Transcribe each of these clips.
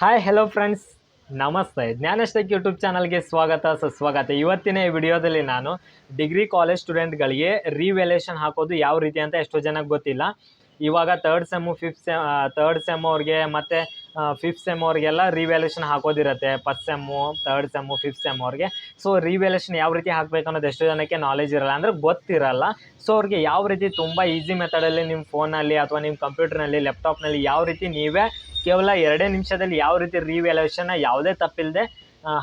Hi hello friends ನಮಸ್ತೆ. ಜ್ಞಾನಶಕ್ YouTube ಚಾನಲ್ಗೆ ಸ್ವಾಗತ, ಸುಸ್ವಾಗತ. ಇವತ್ತಿನ ಈ ವಿಡಿಯೋದಲ್ಲಿ ನಾನು ಡಿಗ್ರಿ ಕಾಲೇಜ್ ಸ್ಟೂಡೆಂಟ್ಗಳಿಗೆ ರಿವ್ಯಾಲ್ಯೂಷನ್ ಹಾಕೋದು ಯಾವ ರೀತಿ ಅಂತ ಎಷ್ಟೋ ಜನಕ್ಕೆ ಗೊತ್ತಿಲ್ಲ. ಇವಾಗ third sem fifth sem third sem ಅವ್ರಿಗೆ ಮತ್ತು ಫಿಫ್ತ್ ಸೆಮ್ ಅವ್ರಿಗೆಲ್ಲ revaluation ಹಾಕೋದಿರುತ್ತೆ. First sem third sem fifth sem ಅವ್ರಿಗೆ. ಸೊ ರಿವ್ಯಾಲ್ಯೂಷನ್ ಯಾವ ರೀತಿ ಹಾಕಬೇಕು ಅನ್ನೋದು ಎಷ್ಟು ಜನಕ್ಕೆ ನಾಲೆಜ್ ಇರಲ್ಲ. ಅಂದರೆ ಗೊತ್ತಿರಲ್ಲ. ಸೊ ಅವ್ರಿಗೆ ಯಾವ ರೀತಿ ತುಂಬ ಈಸಿ ಮೆಥಡಲ್ಲಿ ನಿಮ್ಮ ಫೋನಲ್ಲಿ ಅಥವಾ ನಿಮ್ಮ ಕಂಪ್ಯೂಟರ್ನಲ್ಲಿ ಲ್ಯಾಪ್ಟಾಪ್ನಲ್ಲಿ ಯಾವ ರೀತಿ ನೀವೇ ಕೇವಲ ಎರಡೇ ನಿಮಿಷದಲ್ಲಿ ಯಾವ ರೀತಿ ರಿವ್ಯಾಲ್ಯೂಷನ್ನ ಯಾವುದೇ ತಪ್ಪಿಲ್ಲದೆ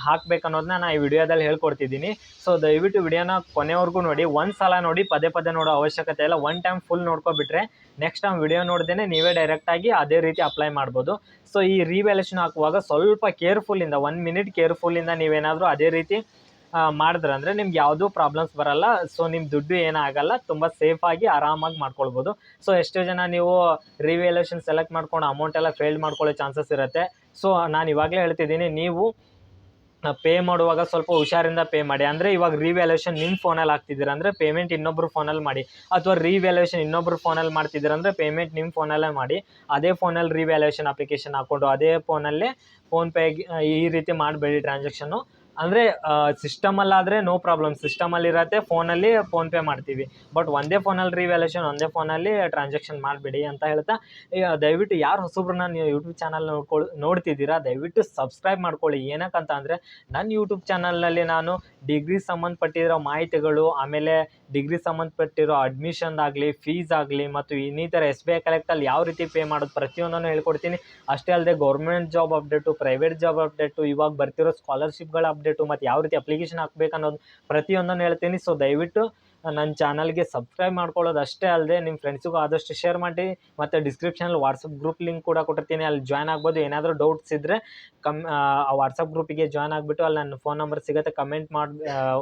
ಹಾಕ್ಬೇಕು ಅನ್ನೋದನ್ನ ನಾನು ಈ ವಿಡಿಯೋದಲ್ಲಿ ಹೇಳ್ಕೊಡ್ತಿದ್ದೀನಿ. ಸೊ ದಯವಿಟ್ಟು ವಿಡಿಯೋನ ಕೊನೆವರೆಗೂ ನೋಡಿ. ಒಂದು ಸಲ ನೋಡಿ, ಪದೇ ಪದೇ ನೋಡೋ ಅವಶ್ಯಕತೆ ಇಲ್ಲ. ಒನ್ ಟೈಮ್ ಫುಲ್ ನೋಡ್ಕೊಬಿಟ್ರೆ ನೆಕ್ಸ್ಟ್ ಟೈಮ್ ವಿಡಿಯೋ ನೋಡ್ದೇ ನೀವೇ ಡೈರೆಕ್ಟಾಗಿ ಅದೇ ರೀತಿ ಅಪ್ಲೈ ಮಾಡ್ಬೋದು. ಸೊ ಈ ರಿವ್ಯಾಲ್ಯೂಷನ್ ಹಾಕುವಾಗ ಸ್ವಲ್ಪ ಕೇರ್ಫುಲ್ಲಿಂದ ಒನ್ ಮಿನಿಟ್ ಕೇರ್ಫುಲ್ಲಿಂದ ನೀವೇನಾದರೂ ಅದೇ ರೀತಿ ಮಾಡಿದ್ರಂದ್ರೆ ನಿಮ್ಗೆ ಯಾವುದೂ ಪ್ರಾಬ್ಲಮ್ಸ್ ಬರಲ್ಲ. ಸೊ ನಿಮ್ಮ ದುಡ್ಡು ಏನಾಗಲ್ಲ ತುಂಬ ಸೇಫಾಗಿ ಆರಾಮಾಗಿ ಮಾಡ್ಕೊಳ್ಬೋದು. ಸೊ ಎಷ್ಟೋ ಜನ ನೀವು ರಿವ್ಯಾಲ್ಯೂಷನ್ ಸೆಲೆಕ್ಟ್ ಮಾಡ್ಕೊಂಡು ಅಮೌಂಟ್ ಎಲ್ಲ ಫೇಲ್ಡ್ ಮಾಡ್ಕೊಳ್ಳೋ ಚಾನ್ಸಸ್ ಇರುತ್ತೆ. ಸೊ ನಾನು ಇವಾಗಲೇ ಹೇಳ್ತಿದ್ದೀನಿ, ನೀವು ಪೇ ಮಾಡುವಾಗ ಸ್ವಲ್ಪ ಹುಷಾರಿಂದ ಪೇ ಮಾಡಿ. ಅಂದರೆ ಇವಾಗ ರಿವ್ಯಾಲ್ಯೂಷನ್ ನಿಮ್ಮ ಫೋನಲ್ಲಿ ಆಗ್ತಿದ್ದೀರ ಅಂದರೆ ಪೇಮೆಂಟ್ ಇನ್ನೊಬ್ಬರು ಫೋನಲ್ಲಿ ಮಾಡಿ. ಅಥವಾ ರಿವ್ಯಾಲ್ಯೂಷನ್ ಇನ್ನೊಬ್ಬರು ಫೋನಲ್ಲಿ ಮಾಡ್ತಿದ್ದೀರ ಅಂದರೆ ಪೇಮೆಂಟ್ ನಿಮ್ಮ ಫೋನಲ್ಲೇ ಮಾಡಿ. ಅದೇ ಫೋನಲ್ಲಿ ರಿವ್ಯಾಲ್ಯೂಷನ್ ಅಪ್ಲಿಕೇಶನ್ ಹಾಕ್ಕೊಂಡು ಅದೇ ಫೋನಲ್ಲೇ ಫೋನ್ಪೇ ಈ ರೀತಿ ಮಾಡಬೇಡಿ ಟ್ರಾನ್ಸಾಕ್ಷನ್ನು ಅಂದರೆ ಸಿಸ್ಟಮಲ್ಲಾದರೆ ನೋ ಪ್ರಾಬ್ಲಮ್ ಸಿಸ್ಟಮಲ್ಲಿ ಇರತ್ತೆ ಫೋನಲ್ಲಿ ಫೋನ್ಪೇ ಮಾಡ್ತೀವಿ. ಬಟ್ ಒಂದೇ ಫೋನಲ್ಲಿ ರಿವ್ಯಾಲ್ಯೂಷನ್ ಒಂದೇ ಫೋನಲ್ಲಿ ಟ್ರಾನ್ಸಾಕ್ಷನ್ ಮಾಡಬೇಡಿ ಅಂತ ಹೇಳ್ತಾ ದಯವಿಟ್ಟು ಯಾರು ಹೊಸಬ್ರನ್ನ ನೀವು ಯೂಟ್ಯೂಬ್ ಚಾನಲ್ ನೋಡ್ಕೊಳ್ಳಿ ನೋಡ್ತಿದ್ದೀರಾ, ದಯವಿಟ್ಟು ಸಬ್ಸ್ಕ್ರೈಬ್ ಮಾಡ್ಕೊಳ್ಳಿ. ಏನಕ್ಕಂತ ಅಂದರೆ ನನ್ನ ಯೂಟ್ಯೂಬ್ ಚಾನಲ್ನಲ್ಲಿ ನಾನು ಡಿಗ್ರಿ ಸಂಬಂಧಪಟ್ಟಿರೋ ಮಾಹಿತಿಗಳು, ಆಮೇಲೆ ಡಿಗ್ರಿ ಸಂಬಂಧಪಟ್ಟಿರೋ ಅಡ್ಮಿಷನ್ ಆಗಲಿ ಫೀಸ್ ಆಗಲಿ, ಮತ್ತು ಇನ್ನಿತರ ಎಸ್ ಬಿ ಐ ಕಲೆಕ್ಟಲ್ಲಿ ಯಾವ ರೀತಿ ಪೇ ಮಾಡೋದು ಪ್ರತಿಯೊಂದನ್ನು ಹೇಳ್ಕೊಡ್ತೀನಿ. ಅಷ್ಟೇ ಅಲ್ಲದೆ government job update private job update ಇವಾಗ ಬರ್ತಿರೋ ಸ್ಕಾಲರ್ಶಿಪ್ಗಳ ಅಪ್ಡೇಟು ಮತ್ತು ಯಾವ ರೀತಿ ಅಪ್ಲಿಕೇಶನ್ ಹಾಕ್ಬೇಕು ಅನ್ನೋದು ಪ್ರತಿಯೊಂದನ್ನು ಹೇಳ್ತೀನಿ. ಸೊ ದಯವಿಟ್ಟು ನನ್ನ ಚಾನಲ್ಗೆ ಸಬ್ಸ್ಕ್ರೈಬ್ ಮಾಡ್ಕೊಳ್ಳೋದು ಅಷ್ಟೇ ಅಲ್ಲದೆ ನಿಮ್ಮ ಫ್ರೆಂಡ್ಸಿಗೂ ಆದಷ್ಟು ಶೇರ್ ಮಾಡಿ ಮತ್ತು ಡಿಸ್ಕ್ರಿಪ್ಷನಲ್ಲಿ ವಾಟ್ಸಪ್ ಗ್ರೂಪ್ ಲಿಂಕ್ ಕೂಡ ಕೊಟ್ಟಿರ್ತೀನಿ. ಅಲ್ಲಿ ಜಾಯ್ನ್ ಆಗ್ಬೋದು. ಏನಾದರೂ ಡೌಟ್ಸ್ ಇದ್ದರೆ ಕಮ್ ಆ ವಾಟ್ಸಪ್ ಗ್ರೂಪಿಗೆ ಜಾಯ್ನ್ ಆಗಿಬಿಟ್ಟು ಅಲ್ಲಿ ನನ್ನ ಫೋನ್ ನಂಬರ್ ಸಿಗುತ್ತೆ. ಕಮೆಂಟ್ ಮಾಡಿ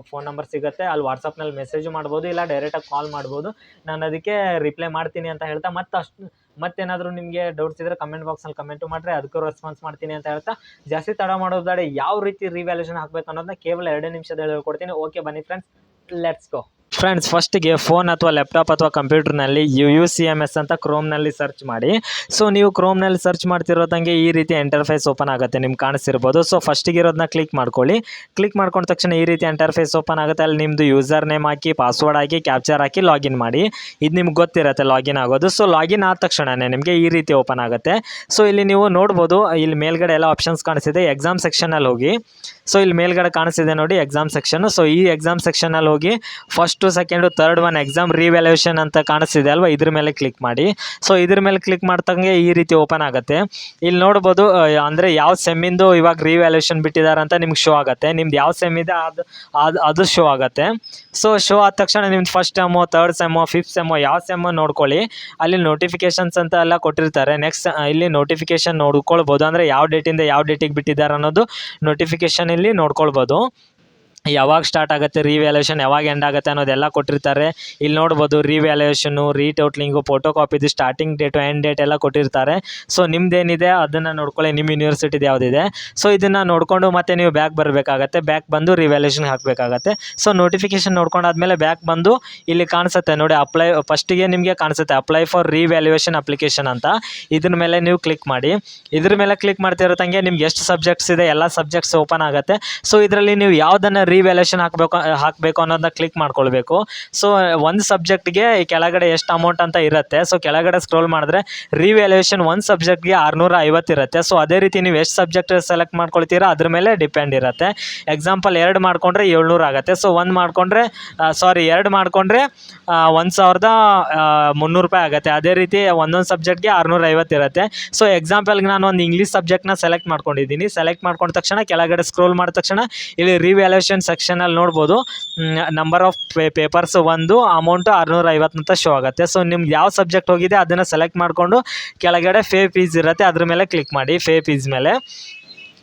ಫೋನ್ ನಂಬರ್ ಸಿಗುತ್ತೆ. ಅಲ್ಲಿ ವಾಟ್ಸಪ್ನಲ್ಲಿ ಮೆಸೇಜು ಮಾಡ್ಬೋದು. ಇಲ್ಲ ಡೈರೆಕ್ಟಾಗಿ ಕಾಲ್ ಮಾಡ್ಬೋದು. ನಾನು ಅದಕ್ಕೆ ರಿಪ್ಲೈ ಮಾಡ್ತೀನಿ ಅಂತ ಹೇಳ್ತಾ ಮತ್ತೆ ಅಷ್ಟು ಮತ್ತೇನಾದರೂ ನಿಮಗೆ ಡೌಟ್ಸ್ ಇದ್ದರೆ ಕಮೆಂಟ್ ಬಾಕ್ಸಲ್ಲಿ ಕಮೆಂಟು ಮಾಡಿರಿ. ಅದಕ್ಕೂ ರೆಸ್ಪಾನ್ಸ್ ಮಾಡ್ತೀನಿ ಅಂತ ಹೇಳ್ತಾ ಜಾಸ್ತಿ ತಡ ಮಾಡೋದು ಬೇಡ ಯಾವ ರೀತಿ ರಿವ್ಯಾಲ್ಯೂಷನ್ ಹಾಕ್ಬೇಕು ಅನ್ನೋದನ್ನ ಕೇವಲ ಎರಡೇ ನಿಮಿಷದಲ್ಲಿ ಹೇಳ್ಕೊಡ್ತೀನಿ. ಓಕೆ ಬನ್ನಿ ಫ್ರೆಂಡ್ಸ್ ಲೆಟ್ಸ್ ಗೋ ಫ್ರೆಂಡ್ಸ್ ಫಸ್ಟಿಗೆ ಫೋನ್ ಅಥವಾ ಲ್ಯಾಪ್ಟಾಪ್ ಅಥವಾ ಕಂಪ್ಯೂಟರ್ನಲ್ಲಿ U U C M S ಅಂತ ಕ್ರೋಮ್ನಲ್ಲಿ ಸರ್ಚ್ ಮಾಡಿ. ಸೊ ನೀವು ಕ್ರೋಮ್ನಲ್ಲಿ ಸರ್ಚ್ ಮಾಡ್ತಿರೋದಂಗೆ ಈ ರೀತಿ ಎಂಟರ್ಫೇಸ್ ಓಪನ್ ಆಗುತ್ತೆ, ನಿಮ್ಗೆ ಕಾಣಿಸಿರ್ಬೋದು. ಸೊ ಫಸ್ಟಿಗೆ ಇರೋದನ್ನ ಕ್ಲಿಕ್ ಮಾಡ್ಕೊಳ್ಳಿ. ಕ್ಲಿಕ್ ಮಾಡ್ಕೊಂಡ ತಕ್ಷಣ ಈ ರೀತಿ ಎಂಟರ್ಫೇಸ್ ಓಪನ್ ಆಗುತ್ತೆ. ಅಲ್ಲಿ ನಿಮ್ಮದು ಯೂಸರ್ ನೇಮ್ ಹಾಕಿ ಪಾಸ್ವರ್ಡ್ ಹಾಕಿ ಕ್ಯಾಪ್ಚರ್ ಹಾಕಿ ಲಾಗಿನ್ ಮಾಡಿ. ಇದು ನಿಮ್ಗೆ ಗೊತ್ತಿರುತ್ತೆ ಲಾಗಿನ್ ಆಗೋದು. ಸೊ ಲಾಗಿನ್ ಆದ ತಕ್ಷಣನೇ ನಿಮಗೆ ಈ ರೀತಿ ಓಪನ್ ಆಗುತ್ತೆ. ಸೊ ಇಲ್ಲಿ ನೀವು ನೋಡ್ಬೋದು, ಇಲ್ಲಿ ಮೇಲ್ಗಡೆ ಎಲ್ಲ ಆಪ್ಷನ್ಸ್ ಕಾಣಿಸಿದೆ. ಎಕ್ಸಾಮ್ ಸೆಕ್ಷನಲ್ಲಿ ಹೋಗಿ. ಸೊ ಇಲ್ಲಿ ಮೇಲ್ಗಡೆ ಕಾಣಿಸಿದೆ ನೋಡಿ ಎಕ್ಸಾಮ್ ಸೆಕ್ಷನ್ ಸೊ ಈ ಎಕ್ಸಾಮ್ ಸೆಕ್ಷನಲ್ಲಿ ಹೋಗಿ first second third one exam revaluation ಅಂತ ಕಾಣಿಸ್ತಿದೆ ಅಲ್ವಾ? ಇದ್ರ ಮೇಲೆ ಕ್ಲಿಕ್ ಮಾಡಿ. ಸೊ ಇದ್ರ ಮೇಲೆ ಕ್ಲಿಕ್ ಮಾಡ್ತಂಗೆ ಈ ರೀತಿ ಓಪನ್ ಆಗುತ್ತೆ. ಇಲ್ಲಿ ನೋಡ್ಬೋದು ಅಂದರೆ ಯಾವ ಸೆಮ್ಮಿಂದು ಇವಾಗ ರಿವ್ಯಾಲ್ಯೂಷನ್ ಬಿಟ್ಟಿದ್ದಾರೆ ಅಂತ ನಿಮ್ಗೆ ಶೋ ಆಗುತ್ತೆ. ನಿಮ್ದು ಯಾವ ಸೆಮ್ ಇದೆ ಅದು ಅದು ಅದು ಶೋ ಆಗುತ್ತೆ. ಸೊ ಶೋ ಆದ ತಕ್ಷಣ ನಿಮ್ದು first sem third sem fifth sem ಯಾವ ಸೆಮ್ಮು ನೋಡ್ಕೊಳ್ಳಿ. ಅಲ್ಲಿ ನೋಟಿಫಿಕೇಶನ್ಸ್ ಅಂತ ಎಲ್ಲ ಕೊಟ್ಟಿರ್ತಾರೆ. ನೆಕ್ಸ್ಟ್ ಇಲ್ಲಿ ನೋಟಿಫಿಕೇಶನ್ ನೋಡ್ಕೊಳ್ಬೋದು. ಅಂದರೆ ಯಾವ ಡೇಟಿಂದ ಯಾವ ಡೇಟಿಗೆ ಬಿಟ್ಟಿದ್ದಾರೆ ಅನ್ನೋದು ನೋಟಿಫಿಕೇಶನ್ ಇಲ್ಲಿ ನೋಡ್ಕೊಳ್ಬೋದು. ಯಾವಾಗ ಸ್ಟಾರ್ಟ್ ಆಗುತ್ತೆ ರಿವ್ಯಾಲ್ಯೂಷನ್ ಯಾವಾಗ ಎಂಡ್ ಆಗುತ್ತೆ ಅನ್ನೋದೆಲ್ಲ ಕೊಟ್ಟಿರ್ತಾರೆ. ಇಲ್ಲಿ ನೋಡ್ಬೋದು ರಿವ್ಯಾಲ್ಯೂಷನು ರೀಟೌಟ್ಲಿಂಗು ಫೋಟೋ ಕಾಪಿದು ಸ್ಟಾರ್ಟಿಂಗ್ ಡೇಟು ಎಂಡ್ ಡೇಟ್ ಎಲ್ಲ ಕೊಟ್ಟಿರ್ತಾರೆ. ಸೊ ನಿಮ್ದೇನಿದೆ, ಅದನ್ನು ನೋಡ್ಕೊಳ್ಳಿ. ನಿಮ್ಮ ಯೂನಿವರ್ಸಿಟಿದು ಯಾವುದಿದೆ. ಸೊ ಇದನ್ನು ನೋಡಿಕೊಂಡು ಮತ್ತೆ ನೀವು ಬ್ಯಾಕ್ ಬರಬೇಕಾಗತ್ತೆ. ಬ್ಯಾಕ್ ಬಂದು ರಿವ್ಯಾಲ್ಯೂಷನ್ ಹಾಕಬೇಕಾಗತ್ತೆ. ಸೊ ನೋಟಿಫಿಕೇಶನ್ ನೋಡ್ಕೊಂಡಾದ್ಮೇಲೆ ಬ್ಯಾಕ್ ಬಂದು ಇಲ್ಲಿ ಕಾಣಿಸುತ್ತೆ. ನೋಡಿ ಅಪ್ಲೈ ಫಸ್ಟಿಗೆ ನಿಮಗೆ ಕಾಣಿಸುತ್ತೆ. ಅಪ್ಲೈ ಫಾರ್ ರಿವ್ಯಾಲ್ಯೂಯೇಷನ್ ಅಪ್ಲಿಕೇಶನ್ ಅಂತ. ಇದ್ರ ಮೇಲೆ ನೀವು ಕ್ಲಿಕ್ ಮಾಡಿ. ಇದ್ರ ಮೇಲೆ ಕ್ಲಿಕ್ ಮಾಡ್ತಿರೋದಂಗೆ ನಿಮ್ಗೆ ಎಷ್ಟು ಸಬ್ಜೆಕ್ಟ್ಸ್ ಇದೆ, ಎಲ್ಲ ಸಬ್ಜೆಕ್ಟ್ಸ್ ಓಪನ್ ಆಗುತ್ತೆ. ಸೊ ಇದರಲ್ಲಿ ನೀವು ಯಾವುದನ್ನು ರಿವ್ಯಾಲ್ಯೂಷನ್ ಹಾಕಬೇಕು ಹಾಕಬೇಕು ಅನ್ನೋದನ್ನ ಕ್ಲಿಕ್ ಮಾಡ್ಕೊಳ್ಬೇಕು. ಸೊ ಒಂದು ಸಬ್ಜೆಕ್ಟ್ಗೆ ಕೆಳಗಡೆ ಎಷ್ಟು ಅಮೌಂಟ್ ಅಂತ ಇರುತ್ತೆ. ಸೊ ಕೆಳಗಡೆ ಸ್ಕ್ರೋಲ್ ಮಾಡಿದ್ರೆ ರಿವ್ಯಾಲ್ಯೂಷನ್ ಒಂದು ಸಬ್ಜೆಕ್ಟ್ಗೆ ಆರುನೂರ ಐವತ್ತು ಇರುತ್ತೆ. ಸೊ ಅದೇ ರೀತಿ ನೀವು ಎಷ್ಟು ಸಬ್ಜೆಕ್ಟ್ ಸೆಲೆಕ್ಟ್ ಮಾಡ್ಕೊಳ್ತೀರಾ, ಅದ್ರ ಮೇಲೆ ಡಿಪೆಂಡ್ ಇರುತ್ತೆ. ಎಕ್ಸಾಂಪಲ್ ಎರಡು ಮಾಡಿಕೊಂಡ್ರೆ ಏಳ್ನೂರು ಆಗುತ್ತೆ. ಸೊ ಒಂದು ಮಾಡಿಕೊಂಡ್ರೆ ಸಾರಿ ಎರಡು ಮಾಡಿಕೊಂಡ್ರೆ ಒಂದು ಸಾವಿರದ ಮುನ್ನೂರು ರೂಪಾಯಿ ಆಗುತ್ತೆ. ಅದೇ ರೀತಿ ಒಂದೊಂದು ಸಬ್ಜೆಕ್ಟ್ಗೆ ಆರುನೂರ ಐವತ್ತು ಇರುತ್ತೆ. ಸೊ ಎಕ್ಸಾಂಪಲ್ಗೆ ನಾನು ಒಂದು ಇಂಗ್ಲೀಷ್ ಸಬ್ಜೆಕ್ಟ್ನ ಸೆಲೆಕ್ಟ್ ಮಾಡ್ಕೊಂಡಿದ್ದೀನಿ. ಸೆಲೆಕ್ಟ್ ಮಾಡ್ಕೊಂಡ ತಕ್ಷಣ ಕೆಳಗಡೆ ಸ್ಕ್ರೋಲ್ ಮಾಡಿದ ತಕ್ಷಣ ಇಲ್ಲಿ ರಿವ್ಯಾಲ್ಯೂಷನ್ ಸೆಕ್ಷನಲ್ಲಿ ನೋಡ್ಬೋದು. ನಂಬರ್ ಆಫ್ ಪೇಪರ್ಸ್ ಒಂದು ಅಮೌಂಟು ಆರುನೂರ ಅಂತ ಶೋ ಆಗುತ್ತೆ. ಸೊ ನಿಮ್ಗೆ ಯಾವ ಸಬ್ಜೆಕ್ಟ್ ಹೋಗಿದೆ ಅದನ್ನು ಸೆಲೆಕ್ಟ್ ಮಾಡಿಕೊಂಡು ಕೆಳಗಡೆ ಫೇ ಫೀಸ್ ಇರುತ್ತೆ, ಅದ್ರ ಮೇಲೆ ಕ್ಲಿಕ್ ಮಾಡಿ ಫೇ ಫೀಸ್ ಮೇಲೆ.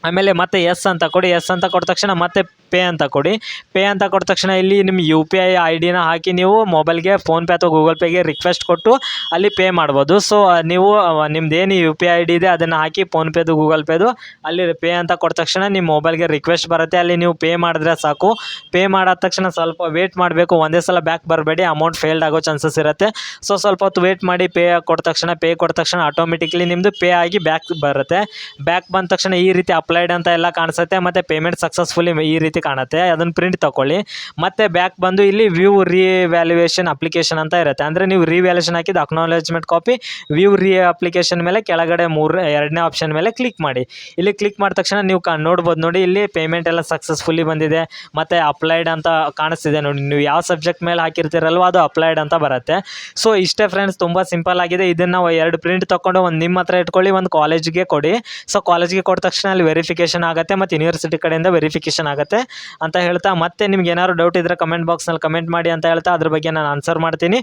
ಆಮೇಲೆ ಮತ್ತೆ ಎಸ್ ಅಂತ ಕೊಡಿ ಎಸ್ ಅಂತ ಕೊಟ್ಟ ತಕ್ಷಣ ಮತ್ತೆ ಪೇ ಅಂತ ಕೊಡಿ. ಪೇ ಅಂತ ಕೊಟ್ಟ ತಕ್ಷಣ ಇಲ್ಲಿ ನಿಮ್ಮ ಯು ಪಿ ಐ ಐ ಡಿನ ಹಾಕಿ ನೀವು ಮೊಬೈಲ್ಗೆ ಫೋನ್ಪೇ ಅಥವಾ ಗೂಗಲ್ ಪೇಗೆ ರಿಕ್ವೆಸ್ಟ್ ಕೊಟ್ಟು ಅಲ್ಲಿ ಪೇ ಮಾಡ್ಬೋದು. ಸೊ ನೀವು ನಿಮ್ದು ಏನು ಯು ಪಿ ಐ ಡಿ ಇದೆ ಅದನ್ನು ಹಾಕಿ ಫೋನ್ಪೇದು, ಗೂಗಲ್ ಪೇದು ಅಲ್ಲಿ ಪೇ ಅಂತ ಕೊಟ್ಟ ತಕ್ಷಣ ನಿಮ್ಮ ಮೊಬೈಲ್ಗೆ ರಿಕ್ವೆಸ್ಟ್ ಬರುತ್ತೆ. ಅಲ್ಲಿ ನೀವು ಪೇ ಮಾಡಿದ್ರೆ ಸಾಕು. ಪೇ ಮಾಡಾದ ತಕ್ಷಣ ಸ್ವಲ್ಪ ವೇಟ್ ಮಾಡಬೇಕು. ಒಂದೇ ಸಲ ಬ್ಯಾಕ್ ಬರಬೇಡಿ. ಅಮೌಂಟ್ ಫೇಲ್ಡ್ ಆಗೋ ಚಾನ್ಸಸ್ ಇರುತ್ತೆ. ಸೊ, ಸ್ವಲ್ಪ ಹೊತ್ತು ವೇಟ್ ಮಾಡಿ ಪೇ ಕೊಟ್ಟ ತಕ್ಷಣ, ಪೇ ಕೊಟ್ಟ ತಕ್ಷಣ ಆಟೋಮೆಟಿಕ್ಲಿ ನಿಮ್ಮದು ಪೇ ಆಗಿ ಬ್ಯಾಕ್ ಬರುತ್ತೆ. ಬ್ಯಾಕ್ ಬಂದ ತಕ್ಷಣ ಈ ರೀತಿ ಅಪ್ಲೈಡ್ ಅಂತ ಎಲ್ಲ ಕಾಣಿಸುತ್ತೆ. ಮತ್ತು ಪೇಮೆಂಟ್ ಸಕ್ಸಸ್ಫುಲಿ ಈ ರೀತಿ ಕಾಣುತ್ತೆ. ಅದನ್ನು ಪ್ರಿಂಟ್ ತಗೊಳ್ಳಿ ಮತ್ತೆ ಬ್ಯಾಕ್ ಬಂದು ಇಲ್ಲಿ ವ್ಯೂ ರಿವ್ಯಾಲ್ಯೂಯೇಷನ್ ಅಪ್ಲಿಕೇಶನ್ ಅಂತ ಇರುತ್ತೆ. ಅಂದರೆ ನೀವು ರಿವ್ಯಾಲ್ಯೂಷನ್ ಹಾಕಿದ acknowledgement copy view re application ಮೇಲೆ ಕೆಳಗಡೆ ಮೂರು, ಎರಡನೇ ಆಪ್ಷನ್ ಮೇಲೆ ಕ್ಲಿಕ್ ಮಾಡಿ. ಇಲ್ಲಿ ಕ್ಲಿಕ್ ಮಾಡಿದ ತಕ್ಷಣ ನೀವು ಕಾ ನೋಡ್ಬೋದು ನೋಡಿ, ಇಲ್ಲಿ ಪೇಮೆಂಟ್ ಎಲ್ಲ ಸಕ್ಸಸ್ಫುಲ್ಲಿ ಬಂದಿದೆ. ಮತ್ತು ಅಪ್ಲೈಡ್ ಅಂತ ಕಾಣಿಸ್ತಿದೆ ನೋಡಿ. ನೀವು ಯಾವ ಸಬ್ಜೆಕ್ಟ್ ಮೇಲೆ ಹಾಕಿರ್ತೀರಲ್ವ ಅದು ಅಪ್ಲೈಡ್ ಅಂತ ಬರುತ್ತೆ. ಸೊ ಇಷ್ಟೇ ಫ್ರೆಂಡ್ಸ್ ತುಂಬ ಸಿಂಪಲ್ ಆಗಿದೆ. ಇದನ್ನು ಎರಡು ಪ್ರಿಂಟ್ ತೊಗೊಂಡು ಒಂದು ನಿಮ್ಮ ಹತ್ರ ಇಟ್ಕೊಳ್ಳಿ, ಒಂದು ಕಾಲೇಜ್ಗೆ ಕೊಡಿ. ಸೊ ಕಾಲೇಜ್ಗೆ ಕೊಟ್ಟ ತಕ್ಷಣ ಅಲ್ಲಿ ವೆರಿಫಿಕೇಷನ್ ಆಗುತ್ತೆ, ಮತ್ತು ಯೂನಿವರ್ಸಿಟಿ ಕಡೆಯಿಂದ ವೆರಿಫಿಕೇಷನ್ ಆಗುತ್ತೆ. ಅಂತ ಹೇಳ್ತಾ ಮತ್ತೆ ನಿಮ್ಗೆ ಏನಾದ್ರು ಡೌಟ್ ಇದ್ದರೆ ಕಮೆಂಟ್ ಬಾಕ್ಸ್ನಲ್ಲಿ ಕಮೆಂಟ್ ಮಾಡಿ ಅಂತ ಹೇಳ್ತಾ ಅದ್ರ ಬಗ್ಗೆ ನಾನು ಆನ್ಸರ್ ಮಾಡ್ತೀನಿ.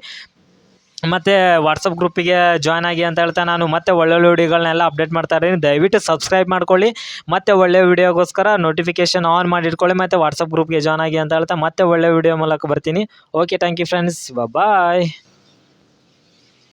ಮತ್ತು ವಾಟ್ಸಪ್ ಗ್ರೂಪಿಗೆ ಜಾಯ್ನ್ ಆಗಿ ಅಂತ ಹೇಳ್ತಾ ನಾನು ಮತ್ತೆ ಒಳ್ಳೊಳ್ಳೆ ವಿಡಿಯೋಗಳನ್ನೆಲ್ಲ ಅಪ್ಡೇಟ್ ಮಾಡ್ತಾ ಇದ್ದೀನಿ. ದಯವಿಟ್ಟು ಸಬ್ಸ್ಕ್ರೈಬ್ ಮಾಡ್ಕೊಳ್ಳಿ. ಮತ್ತೆ ಒಳ್ಳೆ ವಿಡಿಯೋಗೋಸ್ಕರ ನೋಟಿಫಿಕೇಷನ್ ಆನ್ ಮಾಡಿ ಇಟ್ಕೊಳ್ಳಿ. ಮತ್ತು ವಾಟ್ಸಪ್ ಗ್ರೂಪ್ಗೆ ಜಾಯ್ನ್ ಆಗಿ ಅಂತ ಹೇಳ್ತಾ ಮತ್ತೆ ಒಳ್ಳೆ ವಿಡಿಯೋ ಮೂಲಕ ಬರ್ತೀನಿ. Okay thank you friends bye